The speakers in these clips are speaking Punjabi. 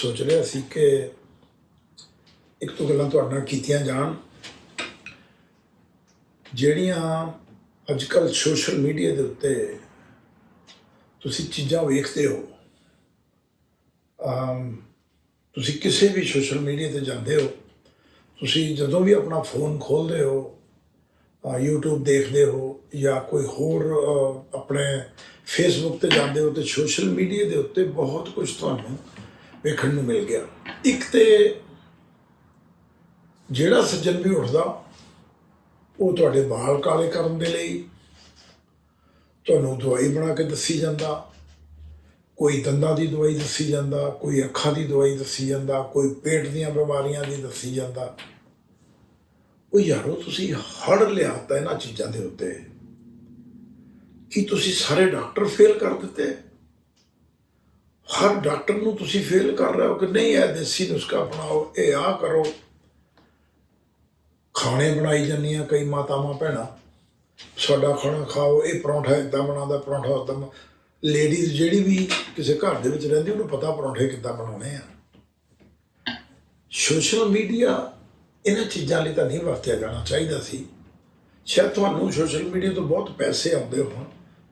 ਸੋਚ ਰਿਹਾ ਸੀ ਕਿ ਇੱਕ ਤੋਂ ਗੱਲਾਂ ਤੁਹਾਡੇ ਨਾਲ ਕੀਤੀਆਂ ਜਾਣ। ਜਿਹੜੀਆਂ ਅੱਜ ਕੱਲ ਸੋਸ਼ਲ ਮੀਡੀਆ ਦੇ ਉੱਤੇ ਤੁਸੀਂ ਚੀਜ਼ਾਂ ਵੇਖਦੇ ਹੋ ਅਮ ਤੁਸੀਂ ਕਿਸੇ ਵੀ ਸੋਸ਼ਲ ਮੀਡੀਆ ਤੇ ਜਾਂਦੇ ਹੋ ਤੁਸੀਂ ਜਦੋਂ ਵੀ ਆਪਣਾ ਫੋਨ ਖੋਲਦੇ ਹੋ ਅ, YouTube ਦੇਖਦੇ ਹੋ ਜਾਂ ਕੋਈ ਹੋਰ ਆਪਣੇ ਫੇਸਬੁੱਕ ਤੇ ਜਾਂਦੇ ਹੋ ਤੇ ਸੋਸ਼ਲ ਮੀਡੀਆ ਦੇ ਉੱਤੇ ਬਹੁਤ ਕੁਝ ਤੁਹਾਨੂੰ ਵੇਖਣ ਨੂੰ ਮਿਲ ਗਿਆ। ਇੱਕ ਤੇ ਜਿਹੜਾ ਸੱਜਣ ਵੀ ਉੱਠਦਾ, ਉਹ ਤੁਹਾਡੇ ਵਾਲ ਕਾਲੇ ਕਰਨ ਦੇ ਲਈ ਤੁਹਾਨੂੰ ਦਵਾਈ ਬਣਾ ਕੇ ਦੱਸੀ ਜਾਂਦਾ, ਕੋਈ ਦੰਦਾਂ ਦੀ ਦਵਾਈ ਦੱਸੀ ਜਾਂਦਾ, ਕੋਈ ਅੱਖਾਂ ਦੀ ਦਵਾਈ ਦੱਸੀ ਜਾਂਦਾ, ਕੋਈ ਪੇਟ ਦੀਆਂ ਬਿਮਾਰੀਆਂ ਦੀ ਦੱਸੀ ਜਾਂਦਾ। ਉਹ ਯਾਰੋ, ਤੁਸੀਂ ਹੜ ਲਿਆਤਾ ਇਹਨਾਂ ਚੀਜ਼ਾਂ ਦੇ ਉੱਤੇ। ਕੀ ਤੁਸੀਂ ਸਾਰੇ ਡਾਕਟਰ ਫੇਲ ਕਰ ਦਿੱਤੇ? ਹਰ ਡਾਕਟਰ ਨੂੰ ਤੁਸੀਂ ਫੇਲ ਕਰ ਰਹੇ ਹੋ ਕਿ ਨਹੀਂ, ਇਹ ਦੇਸੀ ਨੁਸਖਾ ਅਪਣਾਓ ਇਹ ਆ ਕਰੋ। ਖਾਣੇ ਬਣਾਈ ਜਾਂਦੀਆਂ ਕਈ ਮਾਤਾਵਾਂ ਭੈਣਾਂ। ਸਾਡਾ ਖਾਣਾ ਖਾਓ, ਇਹ ਪਰੌਂਠਾ ਇਦਾਂ ਬਣਾਉਂਦਾ, ਪਰੌਂਠਾ ਉਦਾਂ ਲੇਡੀਜ਼ ਜਿਹੜੀ ਵੀ ਕਿਸੇ ਘਰ ਦੇ ਵਿੱਚ ਰਹਿੰਦੀ, ਉਹਨੂੰ ਪਤਾ ਪਰੌਂਠੇ ਕਿੱਦਾਂ ਬਣਾਉਣੇ ਆ। ਸੋਸ਼ਲ ਮੀਡੀਆ ਇਹਨਾਂ ਚੀਜ਼ਾਂ ਲਈ ਤਾਂ ਨਹੀਂ ਵਰਤਿਆ ਜਾਣਾ ਚਾਹੀਦਾ ਸੀ। ਸ਼ਾਇਦ ਤੁਹਾਨੂੰ ਸੋਸ਼ਲ ਮੀਡੀਆ ਤੋਂ ਬਹੁਤ ਪੈਸੇ ਆਉਂਦੇ ਹੋਣ,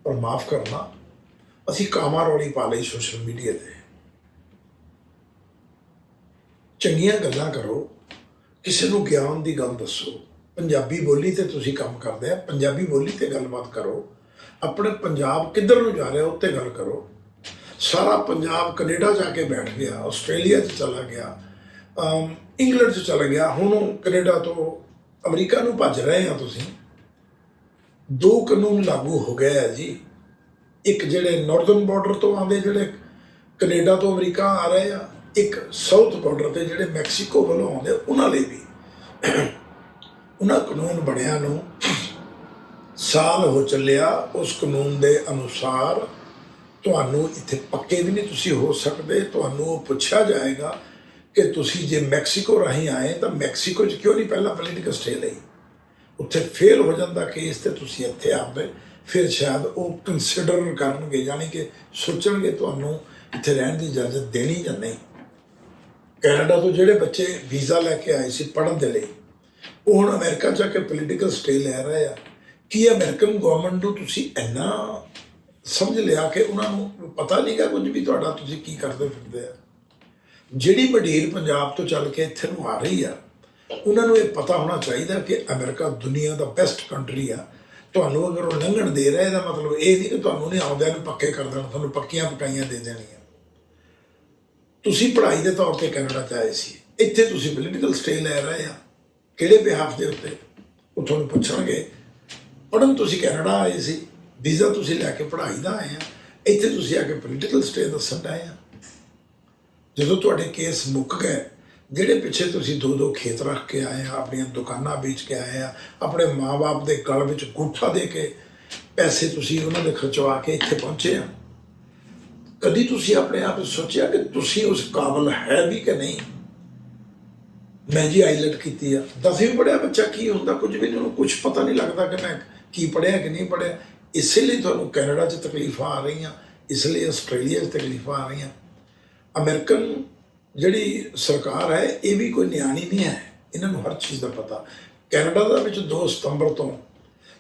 ਪਰ ਮਾਫ ਕਰਨਾ। ਅਸੀਂ ਕਾਮਾ ਰੌਲੀ ਪਾ ਲਈ ਸੋਸ਼ਲ ਮੀਡੀਆ ਤੇ। ਚੰਗੀਆਂ ਗੱਲਾਂ ਕਰੋ, ਕਿਸੇ ਨੂੰ ਗਿਆਨ ਦੀ ਗੱਲ ਦੱਸੋ। ਪੰਜਾਬੀ ਬੋਲੀ ਤੇ ਤੁਸੀਂ ਕੰਮ ਕਰਦੇ ਆ, ਪੰਜਾਬੀ ਬੋਲੀ ਤੇ ਗੱਲਬਾਤ ਕਰੋ। ਆਪਣੇ ਪੰਜਾਬ ਕਿੱਧਰ ਨੂੰ ਜਾ ਰਿਹਾ ਉੱਤੇ ਗੱਲ ਕਰੋ। ਸਾਰਾ ਪੰਜਾਬ ਕੈਨੇਡਾ ਜਾ ਕੇ ਬੈਠ ਗਿਆ, ਆਸਟ੍ਰੇਲੀਆ 'ਚ ਚਲਾ ਗਿਆ ਇੰਗਲੈਂਡ 'ਚ ਚਲਾ ਗਿਆ। ਹੁਣ ਉਹ ਕੈਨੇਡਾ ਤੋਂ ਅਮਰੀਕਾ ਨੂੰ ਭੱਜ ਰਹੇ ਆ ਤੁਸੀਂ। ਦੋ ਕਾਨੂੰਨ ਲਾਗੂ ਹੋ ਗਏ ਆ ਜੀ। ਇੱਕ ਜਿਹੜੇ ਨਾਰਥਰਨ ਬਾਰਡਰ ਤੋਂ ਆਉਂਦੇ ਜਿਹੜੇ ਕੈਨੇਡਾ ਤੋਂ ਅਮਰੀਕਾ ਆ ਰਹੇ ਆ, ਇੱਕ ਸਾਊਥ ਬਾਰਡਰ ਤੇ ਜਿਹੜੇ ਮੈਕਸੀਕੋ ਵੱਲੋਂ ਆਉਂਦੇ ਉਹਨਾਂ ਲਈ ਵੀ ਉਹਨਾਂ ਕਾਨੂੰਨ ਬਣਿਆ ਨੂੰ ਸਾਲ ਹੋ ਚੱਲਿਆ, ਉਸ ਕਾਨੂੰਨ ਦੇ ਅਨੁਸਾਰ ਤੁਹਾਨੂੰ ਇੱਥੇ ਪੱਕੇ ਵੀ ਨਹੀਂ ਤੁਸੀਂ ਹੋ ਸਕਦੇ। ਤੁਹਾਨੂੰ ਉਹ ਪੁੱਛਿਆ ਜਾਏਗਾ ਕਿ ਤੁਸੀਂ ਜੇ ਮੈਕਸੀਕੋ ਰਾਹੀਂ ਆਏ ਤਾਂ ਮੈਕਸੀਕੋ 'ਚ ਕਿਉਂ ਨਹੀਂ ਪਹਿਲਾਂ ਪੋਲੀਟੀਕਲ ਸਟੇ ਲਈ? ਉੱਥੇ ਫੇਲ ਹੋ ਜਾਂਦਾ ਕੇਸ ਤੇ ਤੁਸੀਂ ਇੱਥੇ ਆਉਂਦੇ ਫਿਰ ਸ਼ਾਇਦ ਉਹ ਕੰਸੀਡਰ ਕਰਨਗੇ, ਯਾਨੀ ਕਿ ਸੋਚਣਗੇ ਤੁਹਾਨੂੰ ਇੱਥੇ ਰਹਿਣ ਦੀ ਇਜਾਜ਼ਤ ਦੇਣੀ ਜਾਂ ਨਹੀਂ। ਕੈਨੇਡਾ ਤੋਂ ਜਿਹੜੇ ਬੱਚੇ ਵੀਜ਼ਾ ਲੈ ਕੇ ਆਏ ਸੀ ਪੜ੍ਹਨ ਦੇ ਲਈ, ਉਹ ਹੁਣ ਅਮਰੀਕਾ ਜਾ ਕੇ ਪੋਲੀਟੀਕਲ ਸਟੇ ਲੈ ਰਹੇ ਆ। ਕੀ ਅਮਰੀਕਨ ਗਵਰਨਮੈਂਟ ਨੂੰ ਤੁਸੀਂ ਇੰਨਾ ਸਮਝ ਲਿਆ ਕਿ ਉਹਨਾਂ ਨੂੰ ਪਤਾ ਨਹੀਂਗਾ ਕੁਝ ਵੀ ਤੁਹਾਡਾ ਤੁਸੀਂ ਕੀ ਕਰਦੇ ਫਿਰਦੇ ਆ? ਜਿਹੜੀ ਵਡੇਰ ਪੰਜਾਬ ਤੋਂ ਚੱਲ ਕੇ ਇੱਥੇ ਨੂੰ ਆ ਰਹੀ ਆ ਉਹਨਾਂ ਨੂੰ ਇਹ ਪਤਾ ਹੋਣਾ ਚਾਹੀਦਾ ਕਿ ਅਮਰੀਕਾ ਦੁਨੀਆ ਦਾ ਬੈਸਟ ਕੰਟਰੀ ਆ। ਤੁਹਾਨੂੰ ਅਗਰ ਉਹ ਲੰਘਣ ਦੇ ਰਿਹਾ, ਇਹਦਾ ਮਤਲਬ ਇਹ ਨਹੀਂ ਕਿ ਤੁਹਾਨੂੰ ਨਹੀਂ ਆਉਂਦਿਆਂ ਨੂੰ ਪੱਕੇ ਕਰ ਦੇਣਾ, ਤੁਹਾਨੂੰ ਪੱਕੀਆਂ ਪਕਾਈਆਂ ਦੇ ਦੇਣੀਆਂ। ਤੁਸੀਂ ਪੜ੍ਹਾਈ ਦੇ ਤੌਰ ਤੇ ਕੈਨੇਡਾ ਚ ਆਏ ਸੀ। ਇੱਥੇ ਤੁਸੀਂ ਪੋਲੀਟੀਕਲ ਸਟੇ ਲੈ ਰਹੇ ਆ। ਕਿਹੜੇ ਬਿਹਾਫ ਦੇ ਉੱਤੇ? ਉਹ ਤੁਹਾਨੂੰ ਪੁੱਛਣਗੇ। ਪੜ੍ਹਨ ਤੁਸੀਂ ਕੈਨੇਡਾ ਆਏ ਸੀ। ਵੀਜ਼ਾ ਤੁਸੀਂ ਲੈ ਕੇ ਪੜ੍ਹਾਈ ਦਾ ਆਏ ਆ। ਇੱਥੇ ਤੁਸੀਂ ਆ ਕੇ ਪੋਲੀਟੀਕਲ ਸਟੇ ਦੱਸਣ ਆਏ ਆ। ਜਦੋਂ ਤੁਹਾਡੇ ਕੇਸ ਮੁੱਕ ਗਏ ਜਿਹੜੇ ਪਿੱਛੇ ਤੁਸੀਂ ਦੋ ਦੋ ਖੇਤ ਰੱਖ ਕੇ ਆਏ ਆ, ਆਪਣੀਆਂ ਦੁਕਾਨਾਂ ਵੇਚ ਕੇ ਆਏ ਆ, ਆਪਣੇ ਮਾਪੇ ਦੇ ਗਲ ਵਿੱਚ ਗੁੱਠਾ ਦੇ ਕੇ ਪੈਸੇ ਤੁਸੀਂ ਉਹਨਾਂ ਦੇ ਖਰਚਵਾ ਕੇ ਇੱਥੇ ਪਹੁੰਚੇ ਆ। ਕਦੀ ਤੁਸੀਂ ਆਪਣੇ ਆਪ ਨੂੰ ਸੋਚਿਆ ਕਿ ਤੁਸੀਂ ਉਸ ਕਾਬਲ ਹੈ ਵੀ ਕਿ ਨਹੀਂ? ਮੈਂ ਜੀ ਆਈਲਟ ਕੀਤੀ ਆ। ਦਸਵੀਂ ਪੜਿਆ ਬੱਚਾ ਕੀ ਹੁੰਦਾ, ਕੁਝ ਵੀ ਨਹੀਂ, ਉਹਨੂੰ ਕੁਝ ਪਤਾ ਨਹੀਂ ਲੱਗਦਾ ਕਿ ਮੈਂ ਕੀ ਪੜਿਆ ਕਿ ਨਹੀਂ ਪੜਿਆ ਇਸੇ ਲਈ ਤੁਹਾਨੂੰ ਕੈਨੇਡਾ 'ਚ ਤਕਲੀਫਾਂ ਆ ਰਹੀਆਂ, ਇਸ ਲਈ ਆਸਟ੍ਰੇਲੀਆ 'ਚ ਤਕਲੀਫਾਂ ਆ ਰਹੀਆਂ। ਅਮਰੀਕਨ ਜਿਹੜੀ ਸਰਕਾਰ ਹੈ, ਇਹ ਵੀ ਕੋਈ ਨਿਆਣੀ ਨਹੀਂ ਹੈ। ਇਹਨਾਂ ਨੂੰ ਹਰ ਚੀਜ਼ ਦਾ ਪਤਾ। ਕੈਨੇਡਾ ਦਾ ਵਿੱਚ 2 ਸਤੰਬਰ ਤੋਂ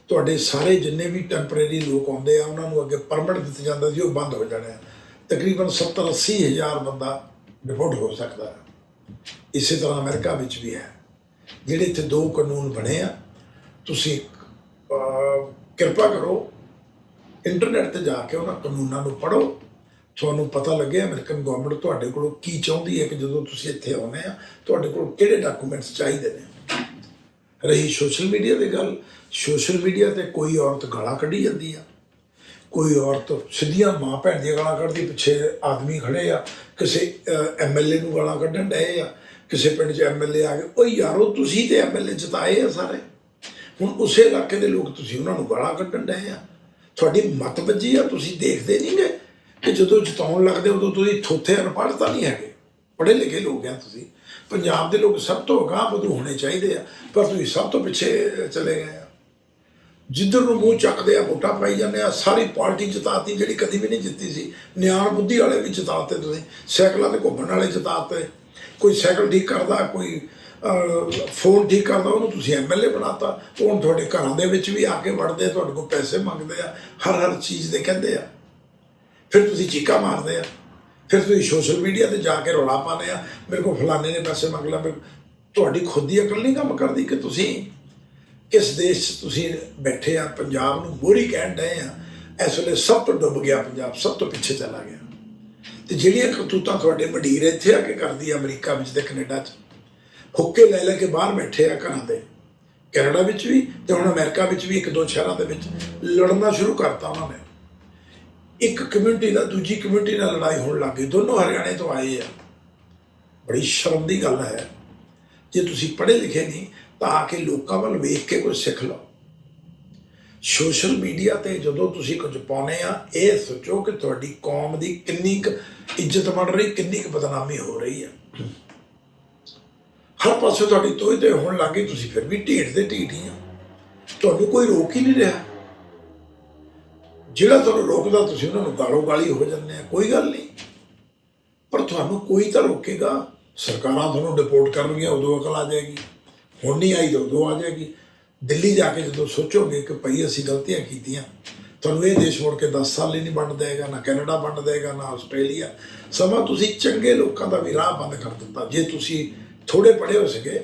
ਤੁਹਾਡੇ ਸਾਰੇ ਜਿੰਨੇ ਵੀ ਟੈਂਪਰੇਰੀ ਲੋਕ ਆਉਂਦੇ ਆ, ਉਹਨਾਂ ਨੂੰ ਅੱਗੇ ਪਰਮਿਟ ਦਿੱਤਾ ਜਾਂਦਾ ਸੀ, ਉਹ ਬੰਦ ਹੋ ਜਾਣੇ ਆ। ਤਕਰੀਬਨ 70 80 ਹਜ਼ਾਰ ਬੰਦਾ ਡਿਪੋਰਟ ਹੋ ਸਕਦਾ ਹੈ। ਇਸੇ ਤਰ੍ਹਾਂ ਅਮਰੀਕਾ ਵਿੱਚ ਵੀ ਹੈ। ਜਿਹੜੇ ਇੱਥੇ ਦੋ ਕਾਨੂੰਨ ਬਣੇ ਆ, ਤੁਸੀਂ ਕਿਰਪਾ ਕਰੋ ਇੰਟਰਨੈਟ ਤੇ ਜਾ ਕੇ ਉਹਨਾਂ ਕਾਨੂੰਨਾਂ ਨੂੰ ਪੜ੍ਹੋ। ਤੁਹਾਨੂੰ ਪਤਾ ਲੱਗੇ ਅਮਰੀਕਨ ਗਵਰਨਮੈਂਟ ਤੁਹਾਡੇ ਕੋਲੋਂ ਕੀ ਚਾਹੁੰਦੀ ਹੈ ਕਿ ਜਦੋਂ ਤੁਸੀਂ ਇੱਥੇ ਆਉਂਦੇ ਆ, ਤੁਹਾਡੇ ਕੋਲ ਕਿਹੜੇ ਡਾਕੂਮੈਂਟਸ ਚਾਹੀਦੇ ਨੇ? ਰਹੀ ਸੋਸ਼ਲ ਮੀਡੀਆ ਦੀ ਗੱਲ ਸੋਸ਼ਲ ਮੀਡੀਆ ਤੇ ਕੋਈ ਔਰਤ ਗਾਲਾਂ ਕੱਢੀ ਜਾਂਦੀ ਆ। ਕੋਈ ਔਰਤ ਸਿੱਧੀਆਂ ਮਾਂ ਭੈਣ ਦੀਆਂ ਗਾਲਾਂ ਕੱਢਦੀ, ਪਿੱਛੇ ਆਦਮੀ ਖੜੇ ਆ, ਕਿਸੇ ਐਮਐਲਏ ਨੂੰ ਗਾਲਾਂ ਕੱਢਣ ਡਏ ਆ, ਕਿਸੇ ਪਿੰਡ 'ਚ ਐਮਐਲਏ ਆ ਗਏ। ਉਹ ਯਾਰੋ, ਤੁਸੀਂ ਤੇ ਐਮਐਲਏ ਜਿਤਾਏ ਆ ਸਾਰੇ। ਹੁਣ ਉਸੇ ਇਲਾਕੇ ਦੇ ਲੋਕ ਤੁਸੀਂ ਉਹਨਾਂ ਨੂੰ ਗਾਲਾਂ ਕੱਢਣ ਡਏ ਆ। ਤੁਹਾਡੀ ਮਤ ਵੱਜੀ ਆ, ਤੁਸੀਂ ਦੇਖਦੇ ਨਹੀਂ ਗਏ। ਕਿ ਜਦੋਂ ਜਿਤਾਉਣ ਲੱਗਦੇ ਉਦੋਂ ਤੁਸੀਂ ਥੋਥੇ ਅਨਪੜ੍ਹ ਤਾਂ ਨਹੀਂ ਹੈਗੇ। ਪੜ੍ਹੇ ਲਿਖੇ ਲੋਕ ਆ ਤੁਸੀਂ। ਪੰਜਾਬ ਦੇ ਲੋਕ ਸਭ ਤੋਂ ਅਗਾਂਹ ਵਧੂ ਹੋਣੇ ਚਾਹੀਦੇ ਆ, ਪਰ ਤੁਸੀਂ ਸਭ ਤੋਂ ਪਿੱਛੇ ਚਲੇ ਗਏ ਆ। ਜਿੱਧਰ ਨੂੰ ਮੂੰਹ ਚੱਕਦੇ ਆ, ਵੋਟਾਂ ਪਾਈ ਜਾਂਦੇ ਆ, ਸਾਰੀ ਪਾਰਟੀ ਜਿਤਾਤੀ ਜਿਹੜੀ ਕਦੀ ਵੀ ਨਹੀਂ ਜਿੱਤੀ ਸੀ। ਨਿਆਣ ਬੁੱਧੀ ਵਾਲੇ ਵੀ ਜਿਤਾਤੇ ਤੁਸੀਂ। ਸਾਈਕਲਾਂ ਤੇ ਘੁੰਮਣ ਵਾਲੇ ਜਿਤਾਤੇ। ਕੋਈ ਸਾਈਕਲ ਠੀਕ ਕਰਦਾ, ਕੋਈ ਫੋਨ ਠੀਕ ਕਰਦਾ, ਉਹਨੂੰ ਤੁਸੀਂ ਐਮਐਲਏ ਬਣਾਤਾ। ਉਹ ਹੁਣ ਤੁਹਾਡੇ ਘਰਾਂ ਦੇ ਵਿੱਚ ਵੀ ਆ ਕੇ ਵੜਦੇ, ਤੁਹਾਡੇ ਕੋਲ ਪੈਸੇ ਮੰਗਦੇ ਆ ਹਰ ਹਰ ਚੀਜ਼ ਦੇ ਕਹਿੰਦੇ ਆ। ਫਿਰ ਤੁਸੀਂ ਚੀਕਾ ਮਾਰਦੇ ਆ। ਫਿਰ ਤੁਸੀਂ ਸੋਸ਼ਲ ਮੀਡੀਆ ਤੇ ਜਾ ਕੇ ਰੌਲਾ ਪਾਉਂਦੇ ਆ। ਮੇਰੇ ਕੋਲ ਫਲਾਣੇ ਨੇ ਪੈਸੇ ਮੰਗ ਲਿਆ ਮੇਰੇ ਤੁਹਾਡੀ ਖੁਦ ਦੀ ਅਕਲ ਨਹੀਂ ਕੰਮ ਕਰਦੀ ਕਿ ਤੁਸੀਂ ਕਿਸ ਦੇਸ਼ 'ਚ ਤੁਸੀਂ ਬੈਠੇ ਆ, ਪੰਜਾਬ ਨੂੰ ਮੋਰੀ ਕਹਿਣ ਡਏ ਆ। ਇਸ ਵੇਲੇ ਸਭ ਤੋਂ ਡੁੱਬ ਗਿਆ ਪੰਜਾਬ, ਸਭ ਤੋਂ ਪਿੱਛੇ ਚਲਾ ਗਿਆ। ਤੇ ਜਿਹੜੀਆਂ ਕਰਤੂਤਾਂ ਤੁਹਾਡੇ ਮਡੀਰ ਇੱਥੇ ਆ ਕੇ ਕਰਦੀ ਆ ਅਮਰੀਕਾ ਵਿੱਚ ਤੇ ਕੈਨੇਡਾ 'ਚ, ਹੁੱਕੇ ਲੈ ਲੈ ਕੇ ਬਾਹਰ ਬੈਠੇ ਆ ਘਰਾਂ ਦੇ। ਕੈਨੇਡਾ ਵਿੱਚ ਵੀ ਤੇ ਹੁਣ ਅਮਰੀਕਾ ਵਿੱਚ ਵੀ ਇੱਕ ਦੋ ਸ਼ਹਿਰਾਂ ਦੇ ਵਿੱਚ ਲੜਨਾ ਸ਼ੁਰੂ ਕਰਤਾ ਉਹਨਾਂ ਨੇ। ਇੱਕ ਕਮਿਊਨਿਟੀ ਨਾਲ, ਦੂਜੀ ਕਮਿਊਨਿਟੀ ਨਾਲ ਲੜਾਈ ਹੋਣ ਲੱਗ ਗਈ। ਦੋਨੋਂ ਹਰਿਆਣੇ ਤੋਂ ਆਏ ਆ। ਬੜੀ ਸ਼ਰਮ ਦੀ ਗੱਲ ਹੈ। ਜੇ ਤੁਸੀਂ ਪੜ੍ਹੇ ਲਿਖੇ ਨਹੀਂ, ਤਾਂ ਆ ਕੇ ਲੋਕਾਂ ਵੱਲ ਵੇਖ ਕੇ ਕੁਝ ਸਿੱਖ ਲਓ। ਸੋਸ਼ਲ ਮੀਡੀਆ ਤੇ ਜਦੋਂ ਤੁਸੀਂ ਕੁਝ ਪਾਉਨੇ ਆ, ਇਹ ਸੋਚੋ ਕਿ ਤੁਹਾਡੀ ਕੌਮ ਦੀ ਕਿੰਨੀ ਕੁ ਇੱਜ਼ਤ ਬਣ ਰਹੀ, ਕਿੰਨੀ ਕੁ ਬਦਨਾਮੀ ਹੋ ਰਹੀ ਹੈ ਹਰ ਪਾਸੇ ਤੁਹਾਡੀ ਤੋਈ ਤੇ ਹੋਣ ਲੱਗੀ ਤੁਸੀਂ ਫਿਰ ਵੀ ਢੀਠ ਦੇ ਢੀਠ ਹੀ ਆ। ਤੁਹਾਨੂੰ ਕੋਈ ਰੋਕ ਹੀ ਨਹੀਂ ਰਿਹਾ। ਜਿਹੜਾ ਤੁਹਾਨੂੰ ਰੋਕਦਾ, ਤੁਸੀਂ ਉਹਨਾਂ ਨੂੰ ਗਾਲੋ ਗਾਲੀ ਹੋ ਜਾਂਦੇ ਆ, ਕੋਈ ਗੱਲ ਨਹੀਂ। ਪਰ ਤੁਹਾਨੂੰ ਕੋਈ ਤਾਂ ਰੋਕੇਗਾ, ਸਰਕਾਰਾਂ ਤੁਹਾਨੂੰ ਡਿਪੋਰਟ ਕਰਨਗੀਆਂ, ਉਦੋਂ ਅਕਲ ਆ ਜਾਏਗੀ। ਹੁਣ ਨਹੀਂ ਆਈ ਤਾਂ ਉਦੋਂ ਆ ਜਾਏਗੀ। ਦਿੱਲੀ ਜਾ ਕੇ ਜਦੋਂ ਸੋਚੋਗੇ ਕਿ ਭਈ ਅਸੀਂ ਗਲਤੀਆਂ ਕੀਤੀਆਂ, ਤੁਹਾਨੂੰ ਇਹ ਦੇਸ਼ ਮੁੜ ਕੇ 10 ਸਾਲ ਹੀ ਨਹੀਂ ਬਣ ਦੇਗਾ ਨਾ ਕੈਨੇਡਾ ਬਣ ਦੇਗਾ ਨਾ ਆਸਟ੍ਰੇਲੀਆ। ਸਮਾਂ ਤੁਸੀਂ ਚੰਗੇ ਲੋਕਾਂ ਦਾ ਵੀ ਰਾਹ ਬੰਦ ਕਰ ਦਿੱਤਾ। ਜੇ ਤੁਸੀਂ ਥੋੜੇ ਪੜ੍ਹੇ ਹੋ ਸਕੇ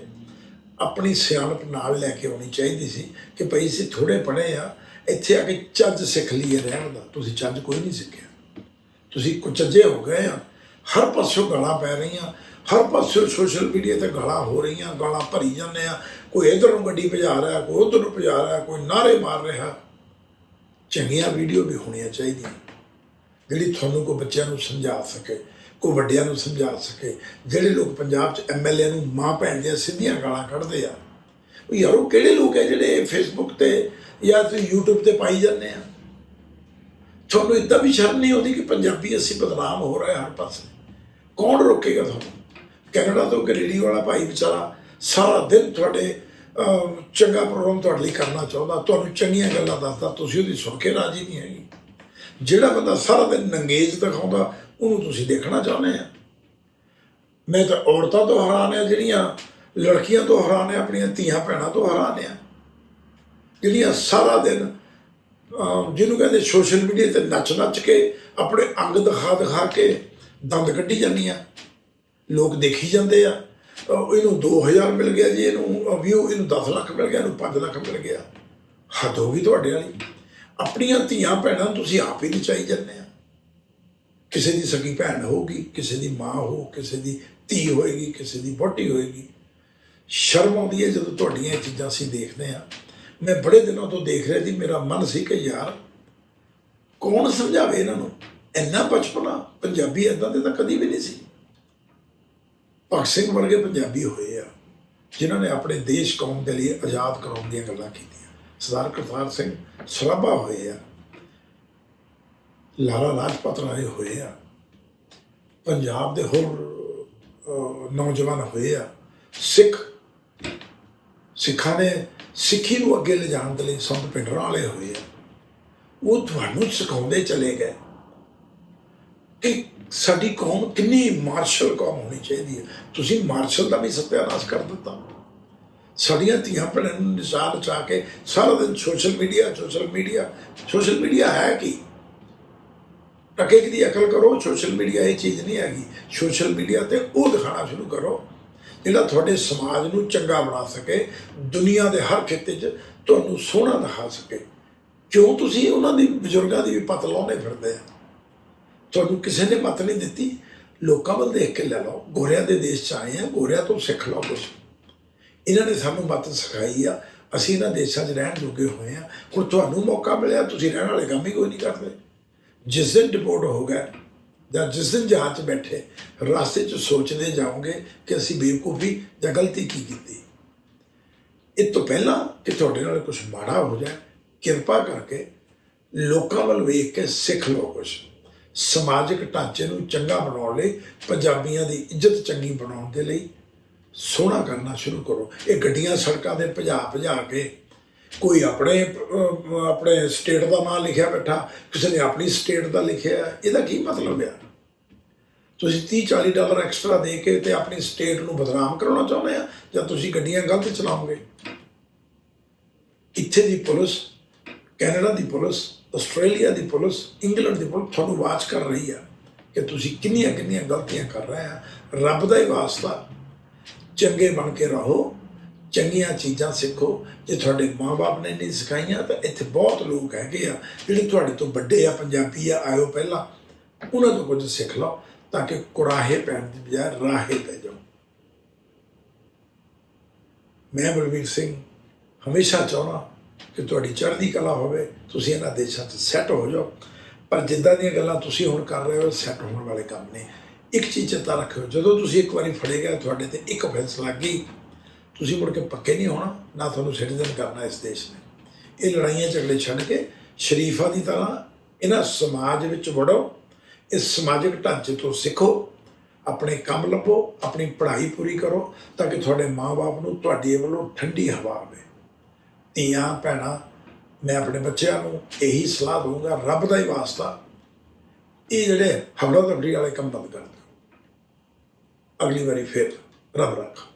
ਆਪਣੀ ਸਿਆਣਪ ਨਾਲ ਲੈ ਕੇ ਆਉਣੀ ਚਾਹੀਦੀ ਸੀ ਕਿ ਭਈ ਅਸੀਂ ਥੋੜੇ ਪੜ੍ਹੇ ਆ ਇੱਥੇ ਆ ਕੇ ਚੱਜ ਸਿੱਖ ਲਈਏ ਰਹਿਣ ਦਾ। ਤੁਸੀਂ ਚੱਜ ਕੋਈ ਨਹੀਂ ਸਿੱਖਿਆ। ਤੁਸੀਂ ਕੁਚੱਜੇ ਹੋ ਗਏ ਆ। ਹਰ ਪਾਸਿਓਂ ਗਾਲਾਂ ਪੈ ਰਹੀਆਂ। ਹਰ ਪਾਸਿਓਂ ਸੋਸ਼ਲ ਮੀਡੀਆ ਤੇ ਗਾਲਾਂ ਹੋ ਰਹੀਆਂ, ਗਾਲਾਂ ਭਰੀ ਜਾਂਦੇ ਆ। ਕੋਈ ਇਧਰ ਨੂੰ ਗੱਡੀ ਭਜਾ ਰਿਹਾ, ਕੋਈ ਉਧਰ ਨੂੰ ਭਜਾ ਰਿਹਾ, ਕੋਈ ਨਾਰੇ ਮਾਰ ਰਿਹਾ। ਚੰਗੀਆਂ ਵੀਡੀਓ ਵੀ ਹੋਣੀਆਂ ਚਾਹੀਦੀਆਂ। ਜਿਹੜੀ ਤੁਹਾਨੂੰ ਕੋ ਬੱਚਿਆਂ ਨੂੰ ਸਮਝਾ ਸਕੇ ਕੋ ਵੱਡਿਆਂ ਨੂੰ ਸਮਝਾ ਸਕੇ। ਜਿਹੜੇ ਲੋਕ ਪੰਜਾਬ 'ਚ ਐਮਐਲਏ ਨੂੰ ਮਾਂ ਭੈਣ ਦੀਆਂ ਸਿੱਧੀਆਂ ਗਾਲਾਂ ਕੱਢਦੇ ਆ। ਉਹ ਯਾਰ ਉਹ ਕਿਹੜੇ ਲੋਕ ਹੈ ਜਿਹੜੇ ਫੇਸਬੁੱਕ ਤੇ ਜਾਂ ਤੁਸੀਂ YouTube ਤੇ ਪਾਈ ਜਾਂਦੇ ਆ। ਤੁਹਾਨੂੰ ਇਦਾਂ ਵੀ ਸ਼ਰਮ ਨਹੀਂ ਆਉਂਦੀ ਕਿ ਪੰਜਾਬੀ ਅਸੀਂ ਬਦਨਾਮ ਹੋ ਰਹੇ ਹਰ ਪਾਸੇ। ਕੌਣ ਰੋਕੇਗਾ ਤੁਹਾਨੂੰ? ਕੈਨੇਡਾ ਤੋਂ ਕੈਨੇਡੀ ਵਾਲਾ ਭਾਈ ਵਿਚਾਰਾ ਸਾਰਾ ਦਿਨ ਤੁਹਾਡੇ ਚੰਗਾ ਪ੍ਰੋਗਰਾਮ ਤੁਹਾਡੇ ਲਈ ਕਰਨਾ ਚਾਹੁੰਦਾ। ਤੁਹਾਨੂੰ ਚੰਗੀਆਂ ਗੱਲਾਂ ਦੱਸਦਾ। ਤੁਸੀਂ ਉਹਦੀ ਸੁਣ ਕੇ ਰਾਜੀ ਨਹੀਂ ਹੈਗੀ। ਜਿਹੜਾ ਬੰਦਾ ਸਾਰਾ ਦਿਨ ਨੰਗੇਜ ਦਿਖਾਉਂਦਾ, ਉਹਨੂੰ ਤੁਸੀਂ ਦੇਖਣਾ ਚਾਹੁੰਦੇ ਆ। ਮੈਂ ਤਾਂ ਔਰਤਾਂ ਤੋਂ ਹੈਰਾਨ ਆ, ਜਿਹੜੀਆਂ ਲੜਕੀਆਂ ਤੋਂ ਹੈਰਾਨ ਆ, ਆਪਣੀਆਂ ਧੀਆਂ ਭੈਣਾਂ ਤੋਂ ਹੈਰਾਨ ਆ। ਜਿਹੜੀਆਂ ਸਾਰਾ ਦਿਨ ਜਿਹਨੂੰ ਕਹਿੰਦੇ ਸੋਸ਼ਲ ਮੀਡੀਆ ਤੇ ਨੱਚ ਨੱਚ ਕੇ ਆਪਣੇ ਅੰਗ ਦਿਖਾ ਦਿਖਾ ਕੇ ਦੰਦ ਕੱਢੀ ਜਾਂਦੀਆਂ। ਲੋਕ ਦੇਖੀ ਜਾਂਦੇ ਆ। ਅਹ, ਇਹਨੂੰ 2000 ਮਿਲ ਗਿਆ ਜੀ, ਇਹਨੂੰ ਵਿਊ ਇਹਨੂੰ 10 ਲੱਖ ਮਿਲ ਗਿਆ, ਇਹਨੂੰ 5 ਲੱਖ ਮਿਲ ਗਿਆ। ਹੱਦ ਹੋ ਗਈ ਤੁਹਾਡੇ ਵਾਲੀ। ਆਪਣੀਆਂ ਧੀਆਂ ਭੈਣਾਂ ਨੂੰ ਤੁਸੀਂ ਆਪ ਹੀ ਨਚਾਈ ਜਾਂਦੇ ਆ। ਕਿਸੇ ਦੀ ਸਕੀ ਭੈਣ ਹੋਊਗੀ, ਕਿਸੇ ਦੀ ਮਾਂ ਹੋ, ਕਿਸੇ ਦੀ ਧੀ ਹੋਏਗੀ, ਕਿਸੇ ਦੀ ਵਹੁਟੀ ਹੋਏਗੀ। ਸ਼ਰਮ ਆਉਂਦੀ ਹੈ ਜਦੋਂ ਤੁਹਾਡੀਆਂ ਇਹ ਚੀਜ਼ਾਂ ਅਸੀਂ ਦੇਖਦੇ ਆ ਮੈਂ ਬੜੇ ਦਿਨਾਂ ਤੋਂ ਦੇਖ ਰਿਹਾ ਸੀ ਮੇਰਾ ਮਨ ਸੀ ਕਿ ਯਾਰ ਕੌਣ ਸਮਝਾਵੇ ਇਹਨਾਂ ਨੂੰ? ਇੰਨਾ ਬਚਪਨਾ, ਪੰਜਾਬੀ ਏਦਾਂ ਦੇ ਤਾਂ ਕਦੀ ਵੀ ਨਹੀਂ ਸੀ। ਭਗਤ ਸਿੰਘ ਵਰਗੇ ਪੰਜਾਬੀ ਹੋਏ ਆ, ਜਿਨ੍ਹਾਂ ਨੇ ਆਪਣੇ ਦੇਸ਼ ਕੌਮ ਦੇ ਲਈ ਆਜ਼ਾਦ ਕਰਾਉਣ ਦੀਆਂ ਗੱਲਾਂ ਕੀਤੀਆਂ। ਸਰਦਾਰ ਕਰਤਾਰ ਸਿੰਘ ਸਰਾਭਾ ਹੋਏ ਆ, ਲਾਲਾ ਲਾਜਪਤ ਰਾਏ ਹੋਏ ਆ, ਪੰਜਾਬ ਦੇ ਹੋਰ ਨੌਜਵਾਨ ਹੋਏ ਆ। ਸਿੱਖ, ਸਿੱਖਾਂ ਨੇ ਸਿੱਖੀ ਨੂੰ ਅੱਗੇ ਲਿਜਾਣ ਦੇ ਲਈ ਸੰਤ ਪਿੰਡਰਾਂ ਵਾਲੇ ਹੋਏ ਆ। ਉਹ ਤੁਹਾਨੂੰ ਸਿਖਾਉਂਦੇ ਚਲੇ ਗਏ ਕਿ ਸਾਡੀ ਕੌਮ ਕਿੰਨੀ ਮਾਰਸ਼ਲ ਕੌਮ ਹੋਣੀ ਚਾਹੀਦੀ ਹੈ। ਤੁਸੀਂ ਮਾਰਸ਼ਲ ਦਾ ਵੀ ਸਤਿਆਨਾਸ਼ ਕਰ ਦਿੱਤਾ। ਸਾਡੀਆਂ ਧੀਆਂ ਭੈਣਾਂ ਨੂੰ ਨਿਸ਼ਾਨ ਚਾ ਕੇ ਸਾਰਾ ਦਿਨ social media social media social media ਹੈ ਕੀ? ਟਕੇ ਦੀ ਅਕਲ ਕਰੋ ਸੋਸ਼ਲ ਮੀਡੀਆ ਇਹ ਚੀਜ਼ ਨਹੀਂ ਹੈਗੀ। ਸੋਸ਼ਲ ਮੀਡੀਆ ਤੇ ਉਹ ਦਿਖਾਣਾ ਸ਼ੁਰੂ ਕਰੋ। ਜਿਹੜਾ ਤੁਹਾਡੇ ਸਮਾਜ ਨੂੰ ਚੰਗਾ ਬਣਾ ਸਕੇ, ਦੁਨੀਆ ਦੇ ਹਰ ਖਿੱਤੇ 'ਚ ਤੁਹਾਨੂੰ ਸੋਹਣਾ ਦਿਖਾ ਸਕੇ। ਕਿਉਂ ਤੁਸੀਂ ਉਹਨਾਂ ਦੀ, ਬਜ਼ੁਰਗਾਂ ਦੀ ਵੀ ਪਤ ਲਾਉਣੇ ਫਿਰਦੇ ਆ? ਤੁਹਾਨੂੰ ਕਿਸੇ ਨੇ ਮਤ ਨਹੀਂ ਦਿੱਤੀ। ਲੋਕਾਂ ਵੱਲ ਦੇਖ ਕੇ ਲੈ ਲਓ, ਗੋਰਿਆਂ ਦੇ ਦੇਸ਼ 'ਚ ਆਏ ਆ, ਗੋਰਿਆਂ ਤੋਂ ਸਿੱਖ ਲਓ ਕੁਝ ਇਹਨਾਂ ਨੇ ਸਾਨੂੰ ਮਤ ਸਿਖਾਈ ਆ, ਅਸੀਂ ਇਹਨਾਂ ਦੇਸ਼ਾਂ 'ਚ ਰਹਿਣ ਜੋਗੇ ਹੋਏ ਆ। ਹੁਣ ਤੁਹਾਨੂੰ ਮੌਕਾ ਮਿਲਿਆ, ਤੁਸੀਂ ਰਹਿਣ ਵਾਲੇ ਕੰਮ ਹੀ ਕੋਈ ਨਹੀਂ ਕਰਦੇ। ਜਿਸ ਦਿਨ ਡਿਪੋਰਟ ਹੋ ਗਿਆ ਜਾਂ ਜਿਸ ਦਿਨ ਜਹਾਜ਼ 'ਚ ਬੈਠੇ, ਰਸਤੇ 'ਚ ਸੋਚਦੇ ਜਾਓਗੇ ਕਿ ਅਸੀਂ ਬੇਵਕੂਫੀ ਜਾਂ ਗਲਤੀ ਕੀ ਕੀਤੀ। ਇਹ ਤੋਂ ਪਹਿਲਾਂ ਕਿ ਤੁਹਾਡੇ ਨਾਲ ਕੁਝ ਮਾੜਾ ਹੋ ਜਾਏ, ਕਿਰਪਾ ਕਰਕੇ ਲੋਕਾਂ ਵੱਲ ਵੇਖ ਕੇ ਸਿੱਖ ਲਓ ਕੁਝ ਸਮਾਜਿਕ ਢਾਂਚੇ ਨੂੰ ਚੰਗਾ ਬਣਾਉਣ ਲਈ, ਪੰਜਾਬੀਆਂ ਦੀ ਇੱਜ਼ਤ ਚੰਗੀ ਬਣਾਉਣ ਦੇ ਲਈ ਸੋਹਣਾ ਕਰਨਾ ਸ਼ੁਰੂ ਕਰੋ। ਇਹ ਗੱਡੀਆਂ ਸੜਕਾਂ ਦੇ ਭਜਾ ਭਜਾ ਕੇ ਕੋਈ ਆਪਣੇ ਆਪਣੇ ਸਟੇਟ ਦਾ ਨਾਮ ਲਿਖਿਆ ਬੈਠਾ, ਕਿਸੇ ਨੇ ਆਪਣੀ ਸਟੇਟ ਦਾ ਲਿਖਿਆ, ਇਹਦਾ ਕੀ ਮਤਲਬ ਆ? ਤੁਸੀਂ 30 40 ਡਾਲਰ ਐਕਸਟਰਾ ਦੇ ਕੇ ਤੇ ਆਪਣੀ ਸਟੇਟ ਨੂੰ ਬਦਨਾਮ ਕਰਾਉਣਾ ਚਾਹੁੰਦੇ ਆ ਜਾਂ ਤੁਸੀਂ ਗੱਡੀਆਂ ਗਲਤ ਚਲਾਓਗੇ? ਇੱਥੇ ਦੀ ਪੁਲਿਸ, ਕੈਨੇਡਾ ਦੀ ਪੁਲਿਸ, ਆਸਟ੍ਰੇਲੀਆ ਦੀ ਪੁਲਿਸ, ਇੰਗਲੈਂਡ ਦੀ ਪੁਲਿਸ ਤੁਹਾਨੂੰ ਵਾਚ ਕਰ ਰਹੀ ਆ ਕਿ ਤੁਸੀਂ ਕਿੰਨੀਆਂ ਕਿੰਨੀਆਂ ਗਲਤੀਆਂ ਕਰ ਰਹੇ ਆ। ਰੱਬ ਦਾ ਹੀ ਵਾਸਤਾ। ਚੰਗੇ ਬਣ ਕੇ ਰਹੋ, ਚੰਗੀਆਂ ਚੀਜ਼ਾਂ ਸਿੱਖੋ। ਜੇ ਤੁਹਾਡੇ ਮਾਪੇ ਨੇ ਨਹੀਂ ਸਿਖਾਈਆਂ ਤਾਂ ਇੱਥੇ ਬਹੁਤ ਲੋਕ ਹੈਗੇ ਆ ਜਿਹੜੇ ਤੁਹਾਡੇ ਤੋਂ ਵੱਡੇ ਆ, ਪੰਜਾਬੀ ਆ, ਆਇਓ ਪਹਿਲਾਂ। ਉਹਨਾਂ ਤੋਂ ਕੁਝ ਸਿੱਖ ਲਓ। ਤਾਂ ਕਿ ਕੁਰਾਹੇ ਪੈਣ ਦੀ ਬਜਾਏ ਰਾਹੇ ਪੈ ਜਾਓ ਮੈਂ ਬਲਵੀਰ ਸਿੰਘ, ਹਮੇਸ਼ਾ ਚਾਹੁੰਦਾ ਕਿ ਤੁਹਾਡੀ ਚੜ੍ਹਦੀ ਕਲਾ ਹੋਵੇ, ਤੁਸੀਂ ਇਹਨਾਂ ਦੇਸ਼ਾਂ 'ਚ ਸੈੱਟ ਹੋ ਜਾਓ। ਪਰ ਜਿੱਦਾਂ ਦੀਆਂ ਗੱਲਾਂ ਤੁਸੀਂ ਹੁਣ ਕਰ ਰਹੇ ਹੋ ਸੈੱਟ ਹੋਣ ਵਾਲੇ ਕੰਮ ਨੇ। ਇੱਕ ਚੀਜ਼ ਚੇਤਾ ਰੱਖਿਓ, ਜਦੋਂ ਤੁਸੀਂ ਇੱਕ ਵਾਰੀ ਫੜੇ ਗਏ, ਤੁਹਾਡੇ ਤੇ ਇੱਕ offense ਲੱਗ ਗਈ, ਤੁਸੀਂ ਮੁੜ ਕੇ ਪੱਕੇ ਨਹੀਂ ਹੋਣਾ, ਨਾ ਤੁਹਾਨੂੰ ਸਿਟੀਜ਼ਨ ਕਰਨਾ ਇਸ ਦੇਸ਼ ਨੇ। ਇਹ ਲੜਾਈਆਂ ਝਗੜੇ ਛੱਡ ਕੇ ਸ਼ਰੀਫਾਂ ਦੀ ਤਰ੍ਹਾਂ ਇਹਨਾਂ ਸਮਾਜ ਵਿੱਚ ਵੜੋ ਇਸ ਸਮਾਜਿਕ ਢਾਂਚੇ ਤੋਂ ਸਿੱਖੋ, ਆਪਣੇ ਕੰਮ ਲੱਭੋ, ਆਪਣੀ ਪੜ੍ਹਾਈ ਪੂਰੀ ਕਰੋ, ਤਾਂ ਕਿ ਤੁਹਾਡੇ ਮਾਪੇ ਨੂੰ ਤੁਹਾਡੇ ਵੱਲੋਂ ਠੰਡੀ ਹਵਾ ਆਵੇ। ਧੀਆਂ, ਭੈਣਾਂ, ਮੈਂ ਆਪਣੇ ਬੱਚਿਆਂ ਨੂੰ ਇਹੀ ਸਲਾਹ ਦਊਂਗਾ, ਰੱਬ ਦਾ ਹੀ ਵਾਸਤਾ। ਇਹ ਜਿਹੜੇ ਹਵਲਾ ਦਫੜੀ ਵਾਲੇ ਕੰਮ ਬੰਦ ਕਰ ਦਿਓ। ਅਗਲੀ ਵਾਰੀ ਫਿਰ ਰੱਬ ਰੱਖਾ।